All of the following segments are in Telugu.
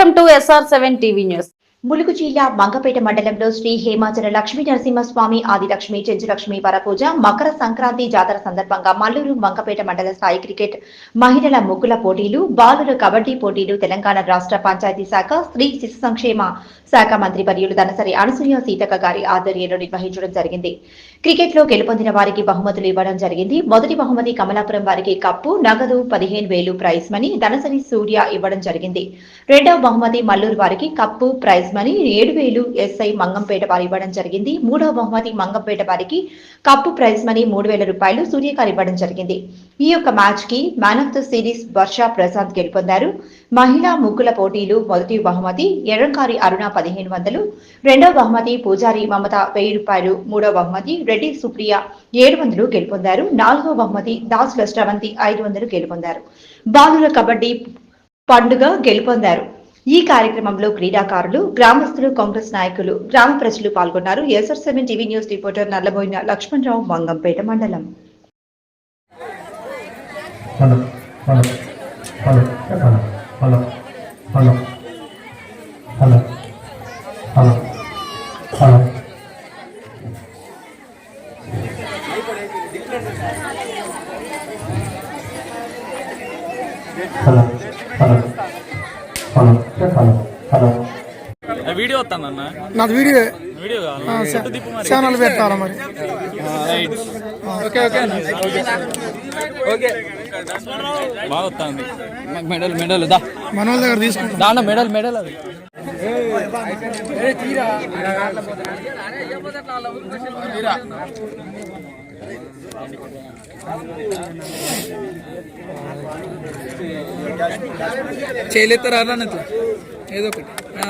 Welcome to SR seven TV news Mulugu జిల్లా మంగపేట మండలంలో శ్రీ హేమాచల లక్ష్మీ నరసింహస్వామి ఆదిలక్ష్మి చెంచులక్ష్మి వరపూజ మకర సంక్రాంతి జాతర సందర్భంగా మల్లూరు మంగపేట మండల స్థాయి క్రికెట్ మహిళల ముగ్గుల పోటీలు బాలుల కబడ్డీ పోటీలు తెలంగాణ రాష్ట్ర పంచాయతీ శాఖ స్త్రీ శిశు సంక్షేమ శాఖ మంత్రి పర్యులు దనసరి అనసూయ సీతక్క గారి ఆధ్వర్యంలో నిర్వహించడం జరిగింది. క్రికెట్లో గెలుపొందిన వారికి బహుమతులు ఇవ్వడం జరిగింది. మొదటి బహుమతి కమలాపురం వారికి కప్పు నగదు పదిహేను వేలు ప్రైజ్ మనీ దనసరి సూర్య ఇవ్వడం జరిగింది. రెండవ బహుమతి మల్లూరు వారికి కప్పు ప్రైజ్ మనీ ఏడు వేలు ఎస్ఐ మంగంపేట వారు ఇవ్వడం జరిగింది. మూడవ బహుమతి మంగంపేట వారికి కప్పు ప్రైజ్ మనీ మూడు వేల రూపాయలు సూర్యకారు ఇవ్వడం జరిగింది. ఈ యొక్క మ్యాచ్కి man of the series Varsha Prasad గెలుపొందారు. మహిళా ముగ్గుల పోటీలు మొదటి బహుమతి ఎర్రంకారి అరుణ పదిహేను వందలు రెండవ బహుమతి పూజారి మమత వెయ్యి రూపాయలు మూడవ బహుమతి రెడ్డి సుప్రియ ఏడు వందలు గెలుపొందారు. నాలుగవ బహుమతి దాసుల శ్రవంతి ఐదు వందలు గెలుపొందారు. బాలుల కబడ్డీ పండుగ గెలుపొందారు. ఈ కార్యక్రమంలో క్రీడాకారులు గ్రామస్తులు కాంగ్రెస్ నాయకులు గ్రామ ప్రజలు పాల్గొన్నారు. SR seven TV news reporter Nallaboina Lakshmanarao Mangampet మండలం. హలో హలో వీడియో వస్తానన్న నాది వీడియో. వీడియో ఛానల్ పెట్టాలి మరి? Okay okay. ఓకే. బాగా వస్తుంది. మెడల్ మెడల్ దా. మన దగ్గర తీసుకుంటా. దాంట్లో మెడల్ మెడల్ అది. తీరా. చేయలేదు రాదా ఇట్లా ఏదో ఒకటి.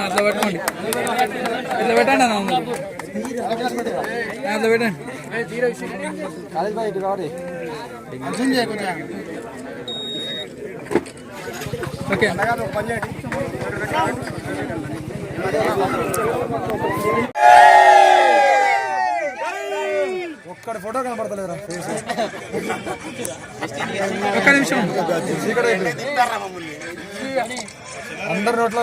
అట్లా పెట్టండి ఇట్లా పెట్టండి అన్న అట్లా పెట్టండి. ఓకే. ఒక్కడ ఫోటో కనపడతలేదురా ఒక్క నిమిషం. ఇక్కడ అందరి నోట్లో